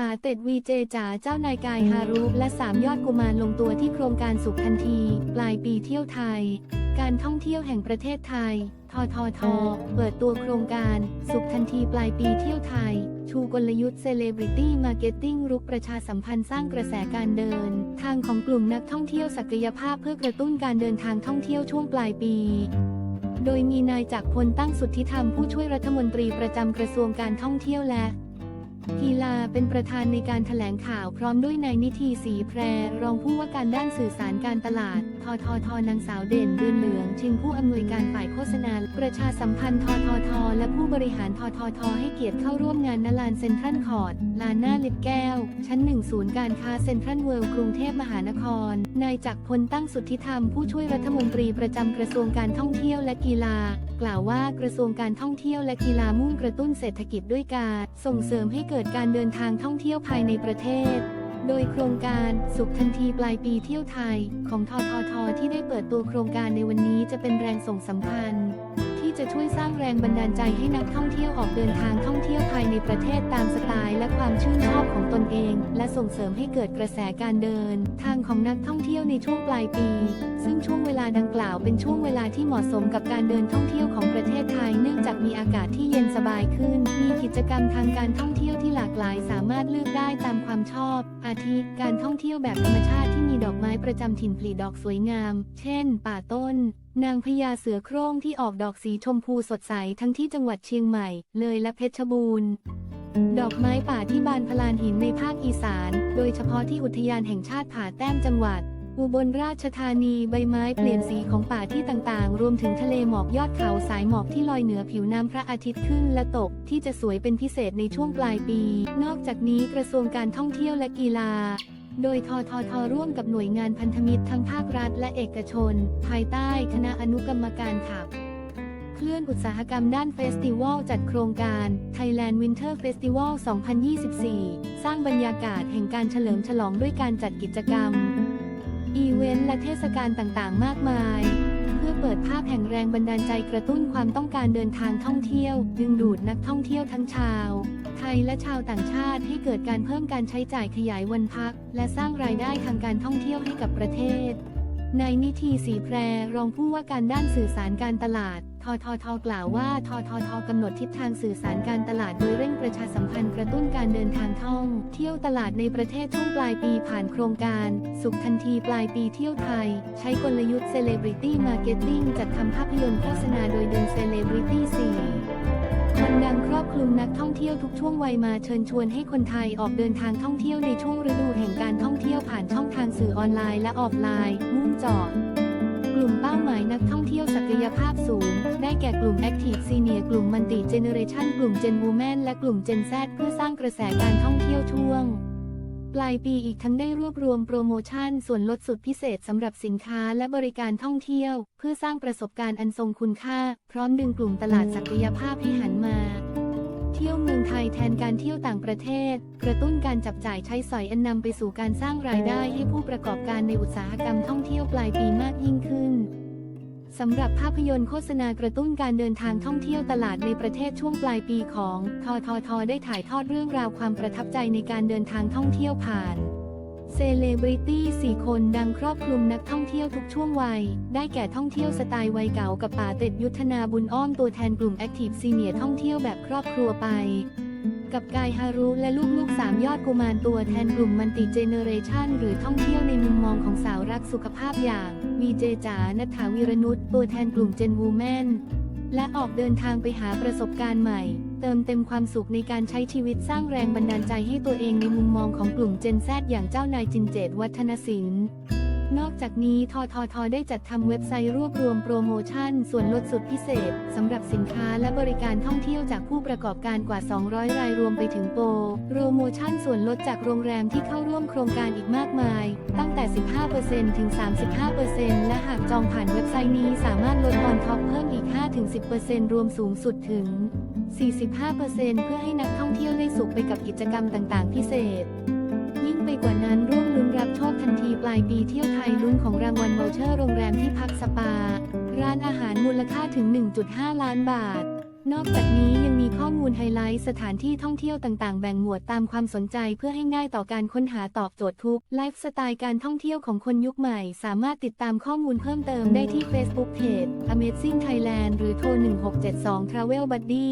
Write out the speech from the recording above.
ป๋าเต็ดวีเจจ๋าเจ้านายกายฮารุและสามยอดกุมารลงตัวที่โครงการสุขทันที ปลายปีเที่ยวไทย การท่องเที่ยวแห่งประเทศไทย ททท เปิดตัวโครงการ สุขทันทีปลายปีเที่ยวไทย ชูกลยุทธ์ Celebrity Marketing รุกประชาสัมพันธ์สร้างกระแสการเดิน ทางของกลุ่มนักท่องเที่ยวศักยภาพเพื่อกระตุ้นการเดินทางท่องเที่ยวช่วงปลายปีโดยมีนายจักรพลตั้งสุทธิธรรมผู้ช่วยรัฐมนตรีประจำกระทรวงการท่องเที่ยวและ เป็นประธานในการถแถลงข่าวพร้อมด้วยนายนิธิศรีแพร รองผู้ว่าการด้านสื่อสารการตลาด ทททนางสาวเด่นเดือนเหลือง ชิงผู้อำนวยการฝ่ายโฆษณา ประชาสัมพันธ์ททท และผู้บริหารททท ให้เกียรติเข้าร่วมงานณลานเซ็นทรัลคอร์ดลานหน้าลิฟแก้ว ชั้นหนึ่งศูนย์การค้าเซ็นทรัลเวิลด์กรุงเทพมหานคร นายจักรพลตั้งสุทธิธรรมผู้ช่วยรัฐมนตรีประจำกระทรวงการท่องเที่ยวและกีฬา กล่าวว่ากระทรวงการท่องเที่ยวและกีฬามุ่งกระตุ้นเศรษฐกิจด้วยการ ส่งเสริมให้เกิดการเดินทางท่องเที่ยวภายในประเทศ โดยโครงการสุขทันทีปลายปีเที่ยวไทย ของทททที่ได้เปิดตัวโครงการในวันนี้จะเป็นแรงส่งสำคัญ จะช่วยสร้างแรงบันดาลใจให้นักท่องเที่ยวออกเดินทางท่องเที่ยวภายในประเทศตามสไตล์และความชื่นชอบของตนเอง และส่งเสริมให้เกิดกระแสการเดิน ทางของนักท่องเที่ยวในช่วงปลายปี ซึ่งช่วงเวลาดังกล่าวเป็นช่วงเวลาที่เหมาะสมกับการเดินท่องเที่ยวของประเทศไทยเนื่องจากมีอากาศที่เย็นสบายขึ้น มีกิจกรรมทางการท่องเที่ยวที่หลากหลายสามารถเลือกได้ตามความชอบ อาทิ การท่องเที่ยวแบบธรรมชาติที่มีดอกไม้ประจำถิ่นผลิดอกสวยงาม เช่น ป่าต้น นางพญาเสือโคร่งที่ออกดอกสีชมพูสดใสทั้งที่จังหวัดเชียงใหม่ เลยและเพชรบูรณ์ ดอกไม้ป่าที่บานพลานหินในภาคอีสาน โดยเฉพาะที่อุทยานแห่งชาติผาแต้มจังหวัด อุบลราชธานีใบไม้เปลี่ยนสีของป่าที่ต่างๆ รวมถึงทะเลหมอกยอดเขาสายหมอกที่ลอยเหนือผิวน้ำพระอาทิตย์ขึ้นและตก ที่จะสวยเป็นพิเศษในช่วงปลายปี นอกจากนี้กระทรวงการท่องเที่ยวและกีฬา โดยทททร่วมกับหน่วยงานพันธมิตรทั้งภาครัฐและเอกชน ภายใต้คณะอนุกรรมการขับ เคลื่อนอุตสาหกรรมด้านเฟสติวัลจัดโครงการ Thailand Winter Festival 2024 สร้างบรรยากาศแห่งการเฉลิมฉลองด้วยการจัดกิจกรรม อีเวนต์และเทศกาลต่างๆ มากมาย พื่อเปิดภาพแห่งแรงบันดาลใจกระตุ้นความต้องการเดินทางท่องเที่ยว ดึงดูดนักท่องเที่ยวทั้งชาว ไทยและชาวต่างชาติให้เกิดการเพิ่มการใช้จ่ายขยายวันพัก และสร้างรายได้ทางการท่องเที่ยวให้กับประเทศ นายนิธิศรีแพรรองผู้ว่าการด้านสื่อสารการตลาด ททท กล่าวว่า ททท กำหนดทิศทางสื่อสารการตลาดโดยเร่งประชาสัมพันธ์กระตุ้นการเดินทางท่อง เที่ยวตลาดในประเทศช่วงปลายปีผ่านโครงการ สุขทันทีปลายปีเที่ยวไทย ใช้กลยุทธ์ Celebrity Marketing จัดทำภาพยนตร์โฆษณาโดยดิน Celebrity 4 งนักท่องเที่ยวทุกช่วงวัยมาเชิญชวนให้คนไทยออกเดินทางท่องเที่ยวในช่วงฤดูแห่งการท่องเที่ยวผ่านช่องทางสื่อออนไลน์และออฟไลน์มุ่งจาะกลุ่มเป้าหมายนักท่องเที่ยวศักยภาพสูง ได้แก่กลุ่ม Active Senior กลุ่ม Multi Generation กลุ่ม Gen Women และกลุ่ม Gen Z เพื่อสร้างกระแสการท่องเที่ยวช่วง ปลายปีอีกทั้งได้รวบรวมโปรโมชั่น ส่วนลดสุดพิเศษสำหรับสินค้าและบริการท่องเที่ยว เพื่อสร้างประสบการณ์อันทรงคุณค่า พร้อมดึงกลุ่มตลาดศักยภาพให้หันมา เที่ยวเมืองไทยแทนการเที่ยวต่างประเทศ กระตุ้นการจับจ่ายใช้สอยอันนำไปสู่การสร้างรายได้ให้ผู้ประกอบการในอุตสาหกรรมท่องเที่ยวปลายปีมากยิ่งขึ้นสำหรับภาพยนตร์โฆษณากระตุ้นการเดินทางท่องเที่ยวตลาดในประเทศช่วงปลายปีของ ททท ได้ถ่ายทอดเรื่องราวความประทับใจในการเดินทางท่องเที่ยวผ่าน เซเลบริตี้ 4 คนดังครอบคลุมนักท่องเที่ยวทุกช่วงวัย ได้แก่ท่องเที่ยวสไตล์วัยเก่ากับป่าเต็ดยุทธนาบุญอ้อมตัวแทนกลุ่มแอคทีฟซีเนียท่องเที่ยวแบบครอบครัวไป กับกายฮารุและลูกๆ 3 ยอดกุมารตัวแทนกลุ่มมันติเจเนเรชันหรือท่องเที่ยวในมุมมองของสาวรักสุขภาพอย่างวีเจจ๋านัฐาวีรนุชตัวแทนกลุ่มเจนวูแมน และออกเดินทางไปหาประสบการณ์ใหม่ เติมเต็มความสุขในการใช้ชีวิตสร้างแรงบันดาลใจให้ตัวเองในมุมมองของกลุ่มเจนแซอย่างเจ้านายจินเจตวัฒนศิลป์ นอกจากนี้ททท ได้จัดทำเว็บไซต์รวบรวมโปรโมชั่น ส่วนลดสุดพิเศษสำหรับสินค้าและบริการท่องเที่ยวจากผู้ประกอบการกว่า 200 รายรวมไปถึงโปรโปรโมชั่นส่วนลดจากโรงแรมที่เข้าร่วมโครงการอีกมากมาย ตั้งแต่ 15%ถึง 35%และหากจองผ่านเว็บไซต์นี้สามารถลดออนท็อปเพิ่มอีก 5-10%รวมสูงสุดถึง 45%เพื่อให้นักท่องเที่ยวได้สุขไปกับกิจกรรมต่าง ๆ พิเศษ ไปกว่านั้นร่วมลุ้นรับโชคทันทีปลายปีเที่ยวไทยลุ้นของรางวัล v วเชอร์โรงแรมที่พักสปา ร้านอาหารมูลค่าถึง 1.5 ล้านบาท นอกจากนี้ยังมีข้อมูลไฮไลท์สถานที่ท่องเที่ยวต่างๆ แบ่งหมวดตามความสนใจเพื่อให้ง่ายต่อการค้นหาตอบโจทย์ทุก ไลฟ์สไตล์การท่องเที่ยวของคนยุคใหม่ สามารถติดตามข้อมูลเพิ่มเติมได้ที่ Facebook Page Amazing Thailand หรือโทร 1672 Travel Buddy